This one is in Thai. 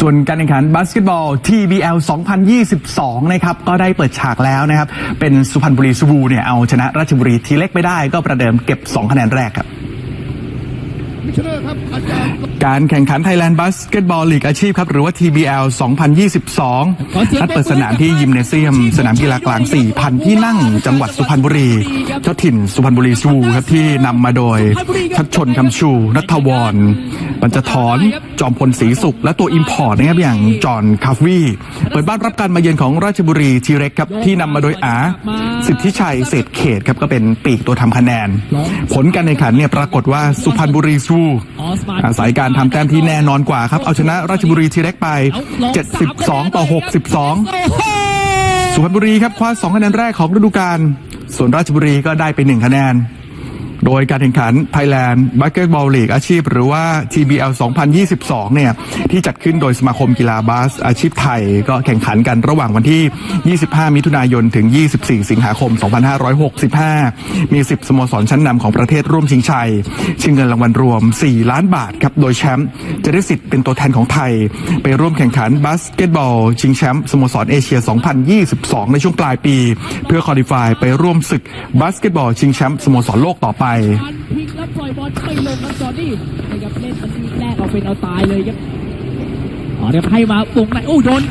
ส่วนการแข่งขันบาสเกตบอล TBL 2022 นะครับ ก็ได้เปิดฉากแล้วนะครับ เป็นสุพรรณบุรีซูบูเนี่ยเอาชนะราชบุรีทีเล็กไปได้ก็ประเดิมเก็บ 2 คะแนนแรกครับ มิชเนอร์ครับอาจารย์การแข่งขัน Thailand Basketball League อาชีพครับ หรือว่า TBL 2022นัดเปิดสนามที่ยิมเนเซียม สนามกีฬากลาง 4,000 ที่นั่งจังหวัดสุพรรณบุรี เจ้าถิ่นสุพรรณบุรีซูครับที่นำมาโดย ชัดชนคำชู นัทวรปัญจทรจอมพลศรีสุข และตัวอิมพอร์ตนะครับอย่างจอห์นคาฟวีเปิดบ้านรับการมาเยือนของราชบุรีทีเร็กครับที่นำมาโดยอาสิทธิชัยเศรษฐเขตครับก็เป็นปีกตัวทำคะแนน ผลการแข่งขันเนี่ยปรากฏว่าสุพรรณบุรีซูอาศัยการทำแต้มที่แน่นอนกว่าครับ เอาชนะราชบุรีทีเร็กไป 72 ต่อ 62 สุพรรณบุรีครับคว้า 2 คะแนนแรกของฤดูกาลส่วนราชบุรีก็ได้ไป 1 คะแนน โดยการแข่งขัน Thailand Basketball League อาชีพ หรือว่า TBL 2022 เนี่ย ที่จัดขึ้นโดยสมาคมกีฬาบาสอาชีพไทย ก็แข่งขันกันระหว่างวันที่ 25 มิถุนายน ถึง 24 สิงหาคม 2565 มี 10 สโมสรชั้นนำของประเทศร่วมชิงชัย ชิงเงินรางวัลรวม 4 ล้านบาทครับ โดยแชมป์จะได้สิทธิ์เป็นตัวแทนของไทย ไปร่วมแข่งขันบาสเกตบอล ชิงแชมป์สโมสรเอเชีย 2022 ในช่วงปลายปี เพื่อคอลี่ฟายไปร่วมศึกบาสเกตบอลชิงแชมป์สโมสรโลกต่อไปไปพลิกแล้วปล่อยบอลไปลงครับจอร์ดี้นะครับเล่นมันทีแรกเอาเป็นเอาตายเลยครับอ๋อเดี๋ยวให้มาปุ่งไหนโอ้โดน